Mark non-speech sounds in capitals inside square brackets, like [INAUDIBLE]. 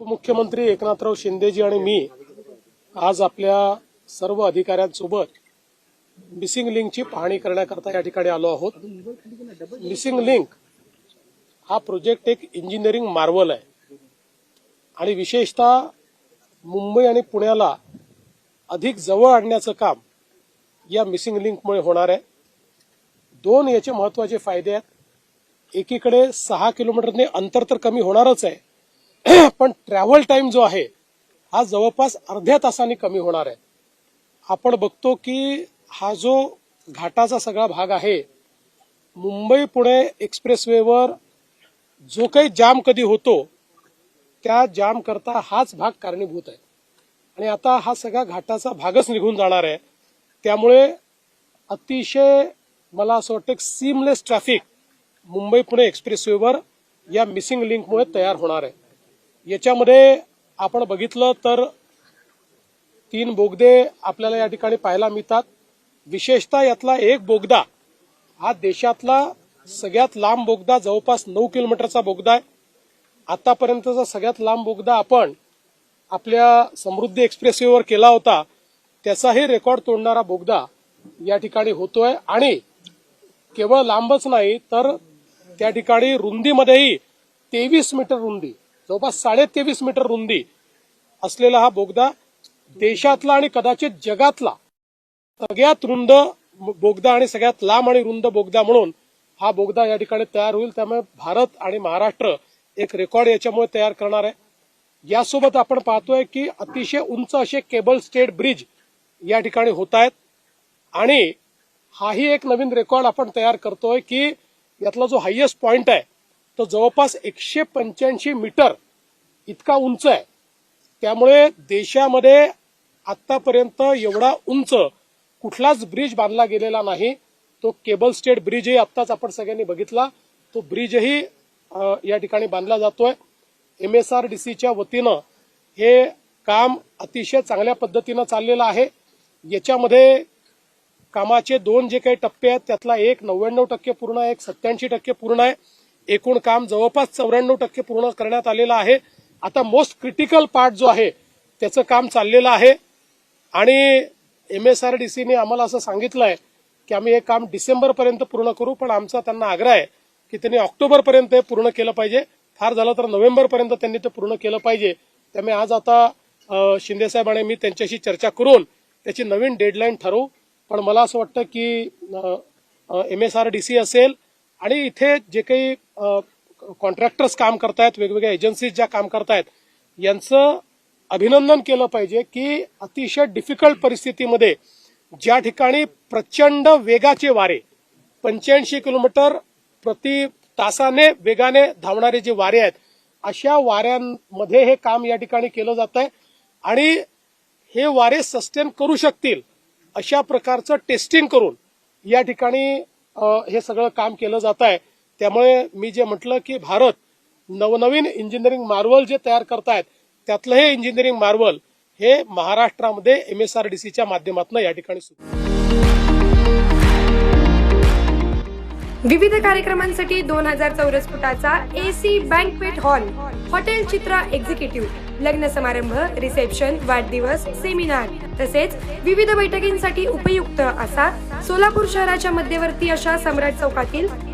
उपमुख्यमंत्री एकनाथराव शिंदेजी आणि मी आज आपल्या सर्व अधिकाऱ्यांसोबत मिसिंग लिंकची पाहणी करण्याकरता या ठिकाणी आलो आहोत. मिसिंग लिंक हा प्रोजेक्ट एक इंजिनिअरिंग मार्वल आहे. आणि विशेषतः मुंबई आणि पुण्याला अधिक जवळ आणण्याचं काम या मिसिंग लिंकमुळे होणार आहे. दोन याचे महत्त्वाचे फायदे आहेत. एकीकडे सहा किलोमीटरने अंतर तर कमी होणारच आहे. [CLEARS THROAT] पण ट्रॅव्हल टाइम जो आहे हा जवळपास अर्ध्या तासाने कमी होणार आहे. आपण बघतो की हा जो घाटाचा सगळा भाग आहे मुंबई पुणे एक्सप्रेसवेवर जो काही जाम कधी होतो त्या जाम करता हाच भाग कारणीभूत आहे. आणि आता हा सगळा घाटाचा भागच निघून जाणार आहे. त्यामुळे अतिशय मला असं वाटतं सीमलेस ट्रॅफिक मुंबई पुणे एक्सप्रेसवेवर या मिसिंग लिंकमुळे तयार होणार आहे. याच्यामध्ये आपण बघितलं तर तीन बोगदे आपल्याला या ठिकाणी पाहायला मिळतात. विशेषतः यातला एक बोगदा हा देशातला सगळ्यात लांब बोगदा जवळपास नऊ किलोमीटरचा बोगदा आहे. आतापर्यंतचा सगळ्यात लांब बोगदा आपण आपल्या समृद्धी एक्सप्रेसवेवर केला होता. त्याचाही रेकॉर्ड तोडणारा बोगदा या ठिकाणी होतोय. आणि केवळ लांबच नाही तर त्या ठिकाणी रुंदीमध्येही तेवीस मीटर रुंदी जवळपास साडे तेवीस मीटर रुंदी असलेला हा बोगदा देशातला आणि कदाचित जगातला सगळ्यात रुंद बोगदा आणि सगळ्यात लांब आणि रुंद बोगदा म्हणून हा बोगदा या ठिकाणी तयार होईल. त्यामुळे भारत आणि महाराष्ट्र एक रेकॉर्ड याच्यामुळे तयार करणार आहे. यासोबत आपण पाहतोय की अतिशय उंच असे केबल स्टेट ब्रिज या ठिकाणी होत आहेत. आणि हाही एक नवीन रेकॉर्ड आपण तयार करतोय की यातला जो हायएस्ट पॉइंट आहे तो जवळपास एकशे पंच्याऐंशी मीटर इतका उंच आहे. त्यामुळे देशामध्ये आतापर्यंत एवढा उंच कुठलाच ब्रिज बांधला गेलेला नाही. तो केबल स्टेट ब्रिजही आत्ताच आपण सगळ्यांनी बघितला. तो ब्रिजही या ठिकाणी बांधला जातोय. एम एस आर डी सीच्या वतीनं हे काम अतिशय चांगल्या पद्धतीनं चाललेलं आहे. याच्यामध्ये कामाचे दोन जे काही टप्पे आहेत त्यातला एक नव्याण्णव टक्के पूर्ण आहे एक सत्याऐंशी टक्के पूर्ण आहे. एकूण काम जवळपास चौऱ्याण्णव टक्के पूर्ण करण्यात आलेलं आहे. आता मोस्ट क्रिटिकल पार्ट जो आहे त्याचं काम चाललेलं आहे. आणि एम एस आर डी सीने आम्हाला असं सांगितलं आहे की आम्ही हे काम डिसेंबरपर्यंत पूर्ण करू पण आमचा त्यांना आग्रह आहे की त्यांनी ऑक्टोबरपर्यंत हे पूर्ण केलं पाहिजे. फार झालं तर नोव्हेंबरपर्यंत त्यांनी ते पूर्ण केलं पाहिजे. त्यामुळे आज आता शिंदेसाहेब आणि मी त्यांच्याशी चर्चा करून त्याची नवीन डेडलाईन ठरवू. पण मला असं वाटतं की M S R D C असेल आणि इथे जे काही कॉन्ट्रॅक्टर्स काम करतायत वेगवेगळ्या एजन्सीज ज्या काम करतायत यांचं अभिनंदन केलं पाहिजे की अतिशय डिफिकल्ट परिस्थितीमध्ये ज्या ठिकाणी प्रचंड वेगाचे वारे पंच्याऐंशी किलोमीटर प्रति तासाने वेगाने धावणारे जे वारे आहेत अशा वाऱ्यांमध्ये हे काम या ठिकाणी केलं जात आहे आणि हे वारे सस्टेन करू शकतील अशा प्रकारचं टेस्टिंग करून या ठिकाणी हे सगळं काम केलं जात आहे त्यामुळे मी जे म्हटलं की भारत नवनवीन इंजिनिअरिंग मार्वल जे तयार करतायत त्यातलं हे इंजिनिअरिंग मार्वल हे महाराष्ट्रामध्ये एम एस आर डी सीच्या माध्यमातून या ठिकाणी सुरू विविध कार्यक्रमांसाठी दोन हजार चौरस फुटाचा AC banquet hall hotel Chitra executive लग्न समारंभ रिसेप्शन वाढदिवस सेमिनार तसेच विविध बैठकींसाठी उपयुक्त असा सोलापूर शहराच्या मध्यवर्ती अशा सम्राट चौकातील